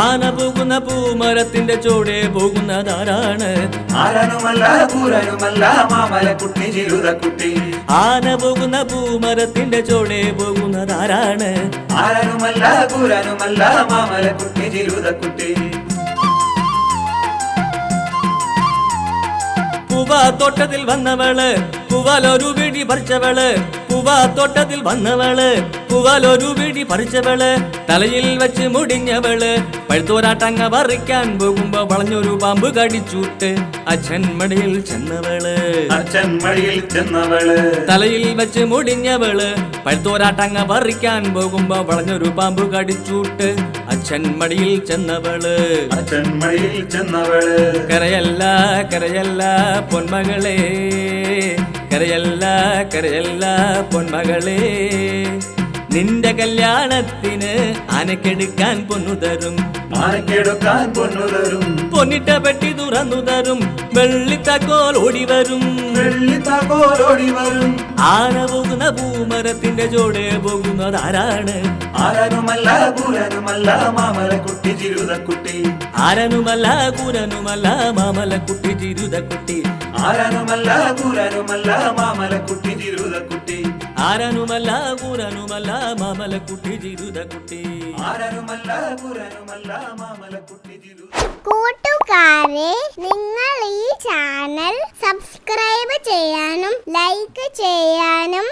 ആന പോകുന്ന പൂമരത്തിന്റെ ചോടെ പോകുന്നതാരാണ്? ആരാനുമല്ല പൂരനുമല്ല മാമലക്കുട്ടി ചിരുതക്കുട്ടി. ആന പോകുന്ന പൂമരത്തിന്റെ ചോടെ പോകുന്നതാരാണ്? ആരാനുമല്ല പൂരനുമല്ല മാമലക്കുട്ടി ചിരുതക്കുട്ടി. പൂവ തോട്ടത്തിൽ വന്നവൾ പൂവാലൊരു പിടി പറിച്ചവൾ പൂവ തോട്ടത്തിൽ വന്നവൾ. പൂവാലൊരു പിടി പറിച്ചവൾ. തലയിൽ വെച്ച് മുടിഞ്ഞവൾ. പഴുത്തോരാട്ടങ്ങ പറിക്കാൻ പോകുമ്പോ വളഞ്ഞൊരു പാമ്പ് കടിച്ചൂട്ട്. അച്ഛൻ മടിയിൽ ചെന്നവൾ. അച്ഛൻ മടിയിൽ ചെന്നവൾ. തലയിൽ വെച്ച് മുടിഞ്ഞവൾ. പഴുത്തോരാട്ടങ്ങ പറിക്കാൻ പോകുമ്പോ വളഞ്ഞൊരു പാമ്പ് കടിച്ചൂട്ട്. അച്ഛൻ മടിയിൽ ചെന്നവൾ. അച്ഛൻ മടിയിൽ ചെന്നവൾ. കരയല്ല കരയല്ല പൊന്മകളെ. കരയല്ല കരയല്ല പൊന്മകളെ. നിന്റെ കല്യാണത്തിന് അനക്കെടുക്കാൻ പൊന്നു തരും അനക്കെടുക്കാൻ പൊന്നു തരും പൊന്നിട്ട പെട്ടി തുറന്നു തരും. വെള്ളിത്തക്കോൽ ഓടി വരും. വെള്ളിത്താക്കോലോടി വരും. ആന പോകുന്ന പൂമരത്തിന്റെ ചോടെ പോകുന്നതാരാണ്? ആരനുമല്ല കൂരനുമല്ല മാമലക്കുട്ടി ചിരുതക്കുട്ടി. ആരനുമല്ല കൂരനുമല്ല മാമലക്കുട്ടി ചിരുതക്കുട്ടി. ആരനുമല്ല കൂരനുമല്ല മാമലക്കുട്ടി ചിരുതക്കുട്ടി. ആരനുമല്ല കൂരനുമല്ല മാമലക്കുട്ടി ചിരുതക്കുട്ടി. ആരനുമല്ല കൂരനുമല്ല മാമലക്കുട്ടി കൂട്ടുകാരെ നിങ്ങൾ ഈ ചാനൽ സബ്സ്ക്രൈബ് ചെയ്യാനും ലൈക്ക് ചെയ്യാനും